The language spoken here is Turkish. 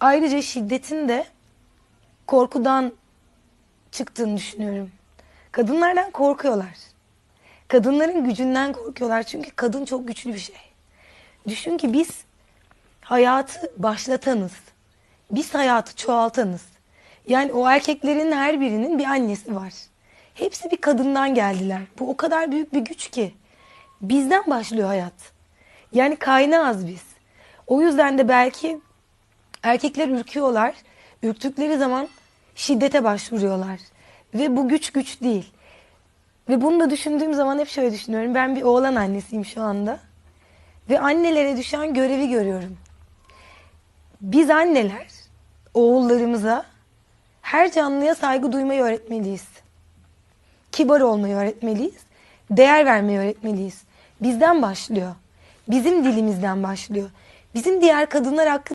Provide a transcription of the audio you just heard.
ayrıca şiddetin de korkudan çıktığını düşünüyorum. Kadınlardan korkuyorlar. Kadınların gücünden korkuyorlar çünkü kadın çok güçlü bir şey. Düşün ki biz hayatı başlatanız. Biz hayatı çoğaltanız. Yani o erkeklerin her birinin bir annesi var. Hepsi bir kadından geldiler. Bu o kadar büyük bir güç ki. Bizden başlıyor hayat. Yani kaynağız biz. O yüzden de belki erkekler ürküyorlar. Ürktükleri zaman şiddete başvuruyorlar. Ve bu güç güç değil. Ve bunu da düşündüğüm zaman hep şöyle düşünüyorum. Ben bir oğlan annesiyim şu anda. Ve annelere düşen görevi görüyorum. Biz anneler oğullarımıza her canlıya saygı duymayı öğretmeliyiz. Kibar olmayı öğretmeliyiz. Değer vermeyi öğretmeliyiz. Bizden başlıyor. Bizim dilimizden başlıyor. Bizim diğer kadınlar hakkında